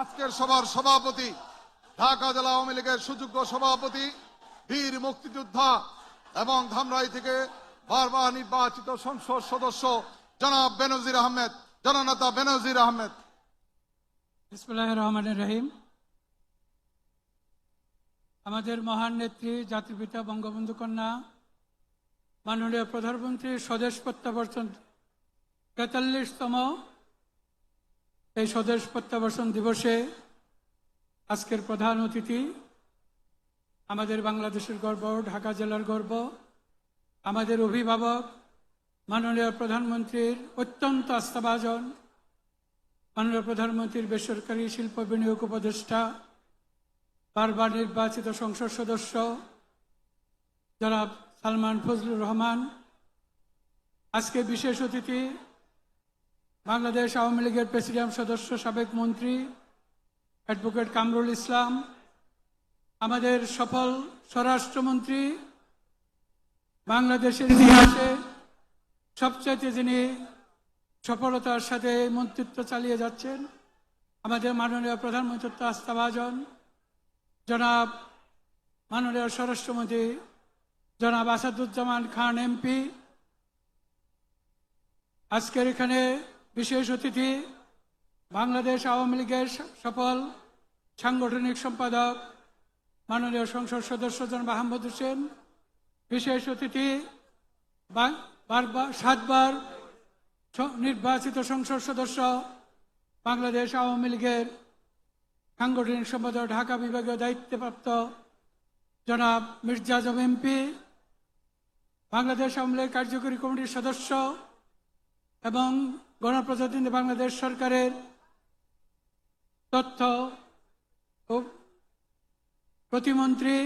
আজকের সভার সভাপতি, ঢাকা জেলা আওয়ামী লীগের সুযোগ্য সভাপতি, বীর মুক্তিযোদ্ধা এবং ধামরাই থেকে বারবার নির্বাচিত সংসদ সদস্য, জনাব বেনজির আহমেদ, জননেতা বেনজির আহমেদ। রহমানের রহিম। আমাদের মহান নেত্রী জাতির পিতা বঙ্গবন্ধু কন্যা, মাননীয় প্রধানমন্ত্রী স্বদেশ প্রত্যাবর্তন, তেতাল্লিশতম এই স্বদেশ প্রত্যাবর্তন দিবসে আজকের প্রধান অতিথি, আমাদের বাংলাদেশের গর্ব, ঢাকা জেলার গর্ব, আমাদের অভিভাবক, মাননীয় প্রধানমন্ত্রীর অত্যন্ত আস্থাভাজন, মাননীয় প্রধানমন্ত্রীর বেসরকারি শিল্প বিনিয়োগ উপদেষ্টা, বারবার নির্বাচিত সংসদ সদস্য, জনাব সালমান ফজলুর রহমান, আজকে বিশেষ অতিথি বাংলাদেশ আওয়ামী লীগের প্রেসিডিয়াম সদস্য, সাবেক মন্ত্রী, অ্যাডভোকেট কামরুল ইসলাম, আমাদের সফল স্বরাষ্ট্রমন্ত্রী, বাংলাদেশের ইতিহাসে সবচাইতে যিনি সফলতার সাথে মন্ত্রিত্ব চালিয়ে যাচ্ছেন, আমাদের মাননীয় প্রধানমন্ত্রী আস্থাভাজন জনাব মাননীয় স্বরাষ্ট্রমন্ত্রী জনাব আসাদুজ্জামান খান এমপি। আজকের এখানে বিশেষ অতিথি, বাংলাদেশ আওয়ামী লীগের সফল সাংগঠনিক সম্পাদক, মাননীয় সংসদ সদস্য জনাব আহমদ হোসেন, বিশেষ অতিথি বারবার সাতবার নির্বাচিত সংসদ সদস্য, বাংলাদেশ আওয়ামী লীগের সাংগঠনিক সম্পাদক, ঢাকা বিভাগীয় দায়িত্বপ্রাপ্ত জনাব মির্জা আজম এমপি, বাংলাদেশ আওয়ামী লীগ কার্যকরী কমিটির সদস্য এবং গণপ্রজাতন্ত্রী বাংলাদেশ সরকারের তথ্য ও প্রতিমন্ত্রী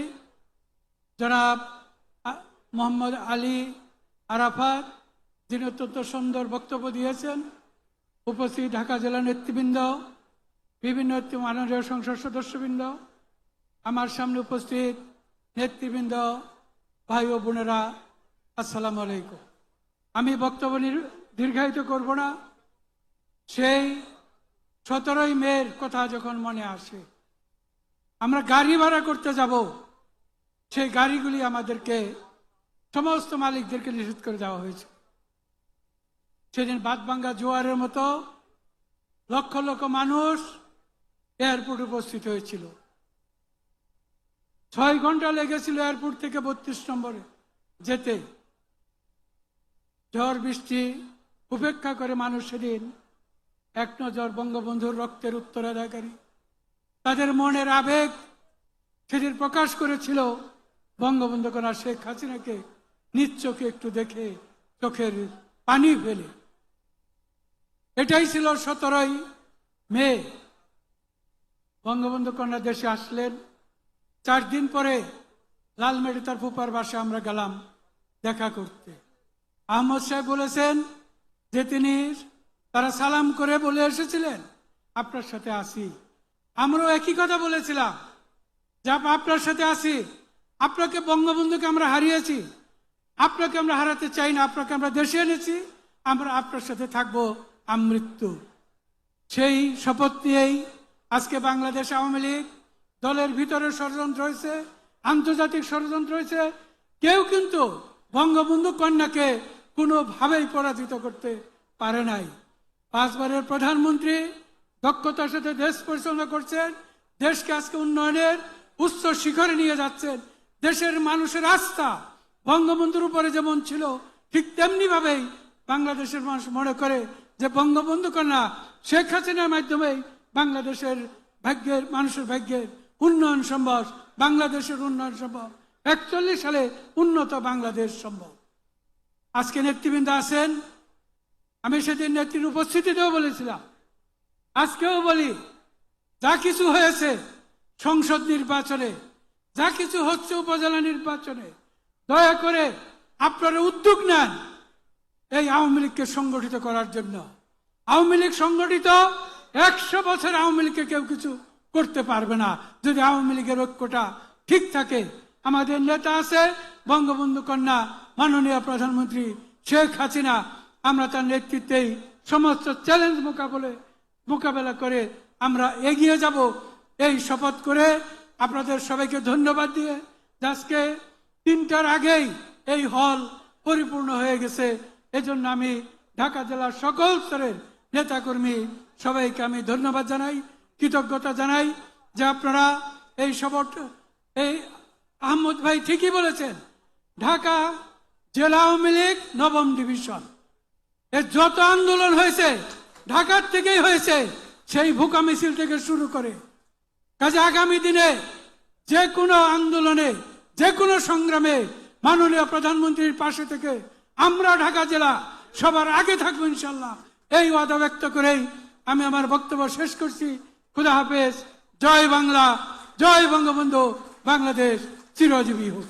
জনাব মোহাম্মদ আলী আরাফাত, যিনি অত্যন্ত সুন্দর বক্তব্য দিয়েছেন, উপস্থিত ঢাকা জেলা নেতৃবৃন্দ, বিভিন্ন মাননীয় সংসদ সদস্যবৃন্দ, আমার সামনে উপস্থিত নেতৃবৃন্দ, ভাই ও বোনেরা, আসসালামু আলাইকুম। আমি বক্তব্য দীর্ঘায়িত করব না। সেই সতেরোই মেয়ের কথা যখন মনে আসে, আমরা গাড়ি ভাড়া করতে যাব। সেই গাড়িগুলি আমাদেরকে, সমস্ত মালিকদেরকে নিষেধ করে দেওয়া হয়েছে। সেদিন বাদবাঙ্গা জোয়ারের মতো লক্ষ লক্ষ মানুষ এয়ারপোর্ট উপস্থিত হয়েছিল। ছয় ঘণ্টা লেগেছিল এয়ারপোর্ট থেকে বত্রিশ নম্বরে যেতে। ঝড়, বৃষ্টি উপেক্ষা করে মানুষ সেদিন এক নজর বঙ্গবন্ধুর রক্তের উত্তরাধিকারী। তাদের মনের আবেগ সেদিন প্রকাশ করেছিল বঙ্গবন্ধু কন্যা শেখ হাসিনাকে নিজ চোখে একটু দেখে চোখের পানি ফেলে। এটাই ছিল সতেরোই মে। বঙ্গবন্ধু কন্যা দেশে আসলেন। চার দিন পরে লালমেড়ি তার ফুপার বাসে আমরা গেলাম দেখা করতে। আহমদ সাহেব বলেছেন যে তিনি তারা সালাম করে বলে এসেছিলেন, আপনার সাথে আসি। আমরাও একই কথা বলেছিলাম যা আপনার সাথে আসি। আপনাকে বঙ্গবন্ধুকে আমরা হারিয়েছি। আপনাকে আমরা হারাতে চাই না। আপনাকে আমরা দেশে এনেছি। আমরা আপনার সাথে থাকব আমৃত্যু সেই শপথ নিয়েই আজকে বাংলাদেশ আওয়ামী লীগ দলের ভিতরে ষড়যন্ত্র হয়েছে, আন্তর্জাতিক ষড়যন্ত্র হয়েছে। কেউ কিন্তু বঙ্গবন্ধু কন্যাকে কোনোভাবেই পরাজিত করতে পারে নাই। পাঁচবারের প্রধানমন্ত্রী দক্ষতার সাথে দেশ পরিচালনা করছেন, দেশকে আজকে উন্নয়নের উচ্চ শিখরে নিয়ে যাচ্ছেন। দেশের মানুষের আস্থা বঙ্গবন্ধুর উপরে যেমন ছিল, ঠিক তেমনি ভাবেই বাংলাদেশের মানুষ মনে করে যে বঙ্গবন্ধু কন্যা শেখ হাসিনার মাধ্যমেই বাংলাদেশের ভাগ্যের, মানুষের ভাগ্যের উন্নয়ন সম্ভব, বাংলাদেশের উন্নয়ন সম্ভব। একচল্লিশ সালে উন্নত বাংলাদেশ সম্ভব। আজকে নেতৃবৃন্দ আছেন, আমি সেদিন নেত্রীর উপস্থিতিতেও বলেছিলাম। আজকেও বলি, যা কিছু হয়েছে সংসদ নির্বাচনে, যা কিছু হচ্ছে উপজেলা নির্বাচনে, দয়া করে আপনারা উদ্যোগ নেন এই আওয়ামী লীগকে সংগঠিত করার জন্য। আওয়ামী লীগ সংগঠিত, একশো বছর আওয়ামী লীগকে কেউ কিছু করতে পারবে না। যদি আওয়ামী লীগের ঐক্যটা ঠিক থাকে, আমাদের নেতা আছে বঙ্গবন্ধু কন্যা মাননীয় প্রধানমন্ত্রী শেখ হাসিনা, আমরা তার নেতৃত্বেই সমস্ত চ্যালেঞ্জ মোকাবেলে, মোকাবেলা করে আমরা এগিয়ে যাব। এই শপথ করে আপনাদের সবাইকে ধন্যবাদ দিয়ে আজকে তিনটার আগেই এই হল পরিপূর্ণ হয়ে গেছে। এজন্য আমি ঢাকা জেলার সকল স্তরের নেতাকর্মী সবাইকে আমি ধন্যবাদ জানাই, কৃতজ্ঞতা জানাই যে আপনারা এই শপথ, এই আহমদ ভাই ঠিকই বলেছেন, ঢাকা জেলা আওয়ামী লীগ নবম ডিভিশন। এর যত আন্দোলন হয়েছে, ঢাকার থেকেই হয়েছে, সেই ভুকা মিছিল থেকে শুরু করে। কাজে আগামী দিনে যে কোনো আন্দোলনে, যে কোনো সংগ্রামে মাননীয় প্রধানমন্ত্রীর পাশে থেকে আমরা ঢাকা জেলা সবার আগে থাকব ইনশাল্লাহ এই ওয়াদা ব্যক্ত করেই আমি আমার বক্তব্য শেষ করছি। খুদা হাফেজ। জয় বাংলা। জয় বঙ্গবন্ধু। বাংলাদেশ চিরজীবী হোক।